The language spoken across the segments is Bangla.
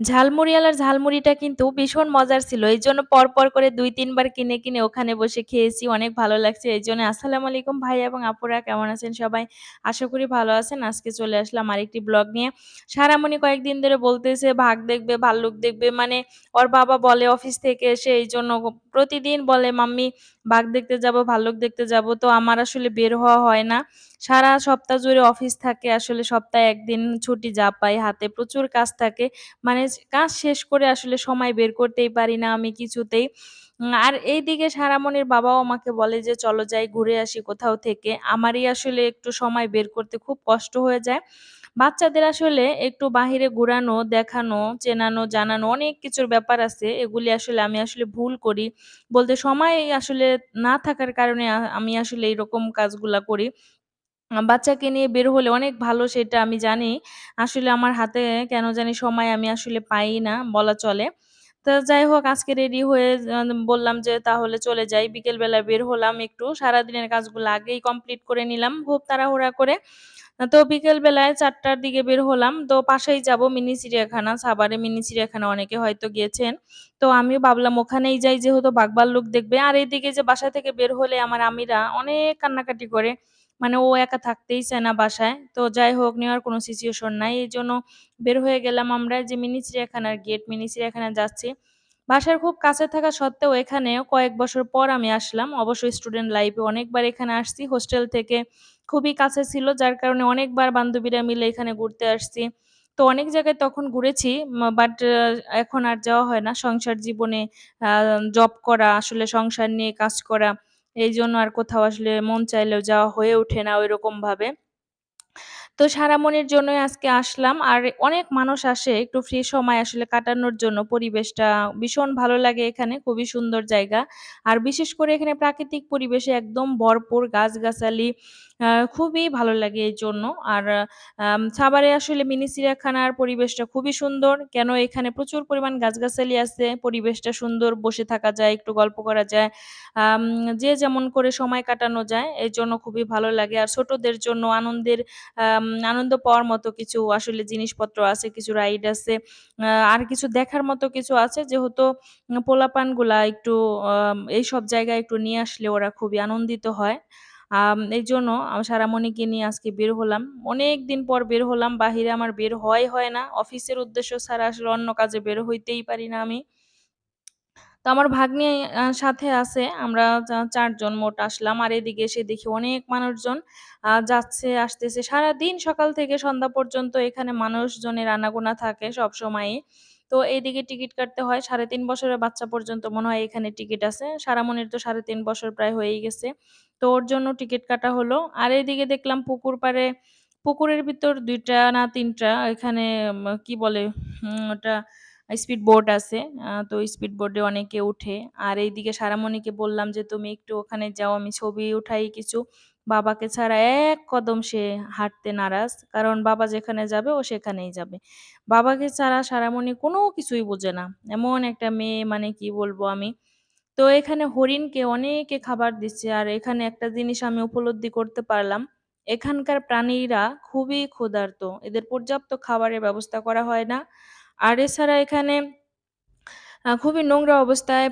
ঝালমুড়িওয়ালার ঝালমুড়িটা কিন্তু ভীষণ মজার ছিল। এইজন্য পরপর করে দুই তিনবার কিনে, কিনে ওখানে বসে খেয়েছি। অনেক ভালো লাগছে। এই জন্য আসসালামু আলাইকুম ভাইয়া এবং আপুরা কেমন আছেন সবাই? আশা করি ভালো আছেন। আজকে চলে আসলাম আরেকটি ব্লগ নিয়ে। সারামণি কয়েকদিন ধরে বলতেছে ভাগ দেখবে, ভাল্লুক দেখবে। মানে ওর বাবা বলে অফিস থেকে এসে এই জন্য প্রতিদিন বলে, "মাম্মি বাঘ দেখতে যাব, ভাল্লুক দেখতে যাব।" তো আমার আসলে বের হওয়া হয় না। সারা সপ্তাহ জুড়ে অফিস থাকে। আসলে সপ্তাহে একদিন ছুটি যা পাই হাতে প্রচুর কাজ থাকে। মানে কাজ কাজ শেষ করে আসলে সময় বের করতেই পারি না আমি কিছুতেই। আর এইদিকে সারামণির বাবাও আমাকে বলে যে, "চলো যাই ঘুরে আসি কোথাও থেকে।" আমারই আসলে একটু সময় বের করতে খুব কষ্ট হয়ে যায়। বাচ্চাদের আসলে একটু বাহিরে ঘুরানো, দেখানো, চেনানো, জানানো অনেক কিছুর ব্যাপার আছে। এগুলি আসলে আমি আসলে ভুল করি। বলতে সময় আসলে না থাকার কারণে আমি আসলে এইরকম কাজগুলা করি। বাচ্চাকে নিয়ে বের হলে অনেক ভালো সেটা আমি জানি। আসলে আমার হাতে কেন জানি সময় আমি আসলে পাই না বলা চলে। তো যাই হোক, আজকে রেডি হয়ে বললাম যে তাহলে চলে যাই। বিকেল বেলা বের হলাম একটু। সারাদিনের কাজগুলো আগেই কমপ্লিট করে নিলাম খুব তাড়াহুড়া করে। তো বিকেল বেলায় ৪ টার দিকে বের হলাম। তো পাশেই যাব মিনি চিড়িয়াখানা। সাভারে মিনি চিড়িয়াখানা অনেকে হয়তো গিয়েছেন। তো আমিও ভাবলাম ওখানেই যাই যেহেতু বাঘ-ভাল্লুক দেখবে। আর এদিকে যে বাসা থেকে বের হলে আমার আমিরা অনেক কান্নাকাটি করে। মানে ও একা থাকতেই চায় না বাসায়। তো যাই হোক নেওয়ার কোনো সিচুয়েশন নাই। এই জন্য বের হয়ে গেলাম আমরা যে মিনি চিড়িয়াখানার গেট, মিনি চিড়িয়াখানায় যাচ্ছি। বাসার খুব কাছে থাকা সত্ত্বেও এখানেও কয়েক বছর পর আমি আসলাম। অবশ্যই স্টুডেন্ট লাইফে অনেকবার এখানে আসছি। হোস্টেল থেকে খুবই কাছে ছিল যার কারণে অনেকবার বান্ধবীরা মিলে এখানে ঘুরতে আসছি। তো অনেক জায়গায় তখন ঘুরেছি বাট এখন আর যাওয়া হয় না। সংসার জীবনে জব করা, আসলে সংসার নিয়ে কাজ করা। এইজন্য আর কোথাও আসলে মন চাইলেও যাওয়া হয়ে ওঠে না ওই রকমভাবে তো সারামনির জন্যই আজকে আসলাম। আর অনেক মানুষ আসে একটু ফ্রি সময় আসলে কাটানোর জন্য। পরিবেশটা ভীষণ ভালো লাগে এখানে। খুবই সুন্দর জায়গা। আর বিশেষ করে এখানে প্রাকৃতিক পরিবেশে একদম ভরপুর গাছ-গাছালি। খুবই ভালো লাগে এই জন্য আর সাভারে আসলে মিনি চিড়িয়াখানার পরিবেশটা খুবই সুন্দর। কেন এখানে প্রচুর পরিমাণ গাছ-গাছালি আছে। পরিবেশটা সুন্দর, বসে থাকা যায়, একটু গল্প করা যায়। যে যেমন করে সময় কাটানো যায় এর জন্য খুবই ভালো লাগে। আর ছোটদের জন্য আনন্দের আনন্দ পাওয়ার মতো কিছু আসলে জিনিসপত্র আছে, কিছু রাইড আছে। আর কিছু দেখার মতো কিছু আছে যেহেতু পোলাপানগুলা একটু আম এইসব জায়গায় একটু নিয়ে আসলে ওরা খুবই আনন্দিত হয়। আম এইজন্য আ সারামণিকে নিয়ে আজকে বের হলাম। অনেক দিন পর বের হলাম। বাহিরে আমার বের হওয়াই হয় না। অফিসের উদ্দেশ্য ছাড়া আসলে অন্য কাজে বের হইতেই পারি না আমি। তো আমার ভাগ্নি সাথে আছে। আমরা চারজন মোট আসলাম। আর এদিকে এসে দেখি অনেক মানুষজন যাচ্ছে, আসতেছে। সারাদিন সকাল থেকে সন্ধ্যা পর্যন্ত এখানে মানুষজনের আনাগোনা থাকে সবসময়ই। তো এইদিকে টিকিট কাটতে হয়। ৩.৫ বছরের বাচ্চা পর্যন্ত মনে হয় এখানে টিকিট আছে। সারামণির তো ৩.৫ বছর প্রায় হয়েই গেছে। তো ওর জন্য টিকিট কাটা হলো। আর এদিকে দেখলাম পুকুর পাড়ে পুকুরের ভিতর দুইটা না ৩ টা এখানে কি বলে ওটা স্পিড বোট আছে। তো স্পিড বোর্ডে অনেকে উঠে। আর এইদিকে সারামণিকে বললাম যে, "তুমি একটু ওখানে যাও, আমি ছবি উঠাই কিছু।" বাবাকে ছাড়া এক কদম সে হাঁটতে নারাজ। কারণ বাবা যেখানে যাবে, ও সেখানেই যাবে। বাবাকে ছাড়া সারামণি কোনো কিছুই বোঝে না। এমন একটা মেয়ে মানে কি বলব আমি। তো এখানে হরিণকে অনেকে খাবার দিচ্ছে। আর এখানে একটা জিনিস আমি উপলব্ধি করতে পারলাম। এখানকার প্রাণীরা খুবই ক্ষুধার্ত। এদের পর্যাপ্ত খাবারের ব্যবস্থা করা হয় না। আর এছাড়া এখানে খুবই নোংরা অবস্থায়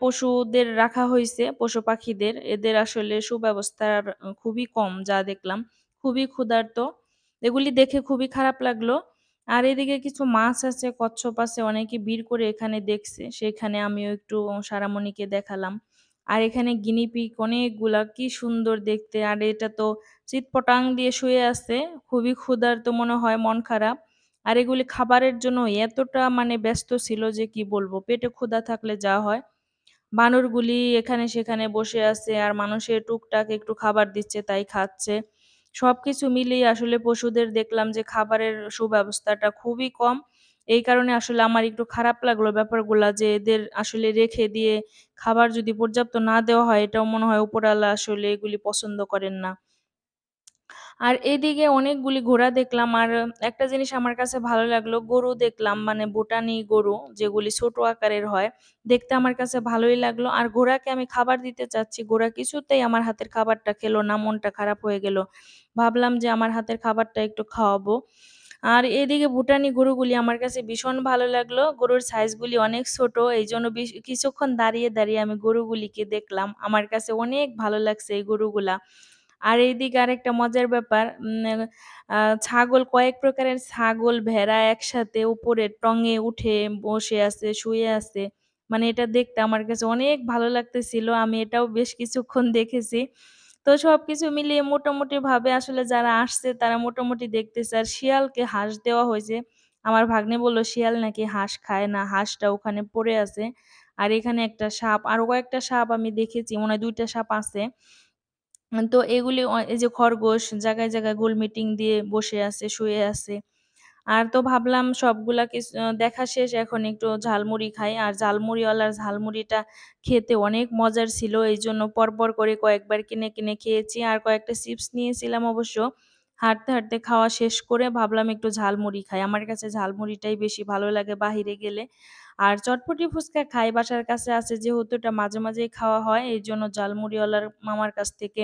পশুদের রাখা হইছে, পশু-পাখিদের। এদের আসলে সুব্যবস্থার খুবই কম যা দেখলাম। খুবই ক্ষুধার্ত। এগুলি দেখে খুবই খারাপ লাগল। আর এদিকে কিছু মাছ আছে, কচ্ছপ আছে অনেকে ভিড় করে এখানে দেখছে। সেখানে আমিও একটু সারামণিকে দেখালাম। আর এখানে গিনিপিগ অনেকগুলা কি সুন্দর দেখতে। আর এটা তো চিৎপটাং দিয়ে শুয়ে আছে। খুবই ক্ষুধার্ত মনে হয়, মন খারাপ। আর এগুলি খাবারের জন্য এতটা মানে ব্যস্ত ছিল যে কি বলব। পেটে ক্ষুধা থাকলে যা হয়। বানরগুলি এখানে সেখানে বসে আছে আর মানুষের টুকটাক একটু খাবার দিচ্ছে, তাই খাচ্ছে। সবকিছু মিলিয়ে আসলে পশুদের দেখলাম যে খাবারের সুব্যবস্থাটা খুবই কম। এই কারণে আসলে আমার একটু খারাপ লাগল ব্যাপারগুলা যে এদের আসলে রেখে দিয়ে খাবার যদি পর্যাপ্ত না দেওয়া হয়, এটাও মনে হয় উপরওয়ালা আসলে এগুলি পছন্দ করেন না। আর এদিকে অনেকগুলি ঘোড়া দেখলাম আর একটা জিনিস আমার কাছে ভালো লাগল, গরু দেখলাম মানে ভুটানি গরু যেগুলি ছোট আকারের হয়। দেখতে আমার কাছে ভালোই লাগল। আর ঘোড়াকে আমি খাবার দিতে চাচ্ছি। ঘোড়া কিছুতেই আমার হাতের খাবারটা খেলো না। মনটা খারাপ হয়ে গেল। ভাবলাম যে আমার হাতের খাবারটা একটু খাওয়াবো। আর এদিকে ভুটানি গরুগুলি আমার কাছে ভীষণ ভালো লাগল, গরুর সাইজগুলি অনেক ছোট এই জন্য কিছুক্ষণ দাঁড়িয়ে দাঁড়িয়ে আমি গরুগুলিকে দেখলাম আমার কাছে অনেক ভালো লাগছে এই গরুগুলা আর এইদিকে আরেকটা মজার ব্যাপার ছাগল কয়েক প্রকারের ছাগল, ভেড়া একসাথে উপরে টঙে উঠে বসে আছে, শুয়ে আছে। মানে এটা দেখতে আমার কাছে অনেক ভালো লাগতেছিল, আমি এটাও বেশ কিছুক্ষণ দেখেছি। তো সবকিছু মিলিয়ে মোটামুটি ভাবে আসলে যারা আসছে তারা মোটামুটি দেখতেছে, আর শিয়ালকে হাঁস দেওয়া হয়েছে। আমার ভাগ্নে বলল, শিয়াল নাকি হাঁস খায় না, হাঁসটা ওখানে পড়ে আছে। আর এখানে একটা সাপ, আরও কয়েকটা সাপ আমি দেখেছি, মনে হয় দুইটা সাপ আছে। তো এগুলি এই যে খরগোশ জায়গায় জায়গায় গোল মিটিং দিয়ে বসে আছে, শুয়ে আছে। আর তো ভাবলাম সবগুলা কিছু দেখা শেষ, এখন একটু ঝালমুড়ি খাই। আর ঝালমুড়িওয়ালার ঝালমুড়িটা খেতে অনেক মজার ছিল এই জন্য পরপর করে কয়েকবার কিনে কিনে খেয়েছি। আর কয়েকটা চিপস নিয়েছিলাম অবশ্য। হাঁটতে হাঁটতে খাওয়া শেষ করে ভাবলাম একটু ঝালমুড়ি খাই। আমার কাছে ঝালমুড়িটাই বেশি ভালো লাগে বাহিরে গেলে। আর চটপটি ফুচকা খাই, বাসার কাছে আছে যেহেতু এটা মাঝে মাঝেই খাওয়া হয়, এই জন্য ঝালমুড়িওয়ালার মামার কাছ থেকে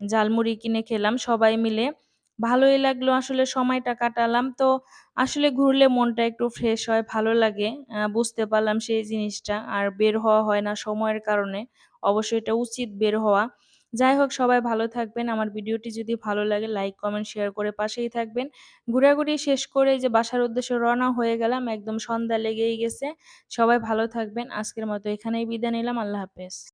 ঝালমুড়ি কিনে খেলাম সবাই মিলে। ভালোই লাগল, আসলে সময়টা কাটালাম। তো আসলে ঘুরলে মনটা একটু ফ্রেশ হয়, ভালো লাগে। বুঝতে পারলাম সেই জিনিসটা। আর বের হওয়া হয় না সময়ের কারণে। অবশ্যই এটা উচিত বের হওয়া। যাই হোক, সবাই ভালো থাকবেন। আমার ভিডিওটি যদি ভালো লাগে লাইক কমেন্ট শেয়ার করে পাশেই থাকবেন। ঘোরাঘুরি শেষ করে যে বাসার উদ্দেশ্যে রওনা হয়ে গেলাম, একদম সন্ধ্যা লেগেই গেছে। সবাই ভালো থাকবেন। আজকের মতো এখানেই বিদায় নিলাম। আল্লাহ হাফেজ।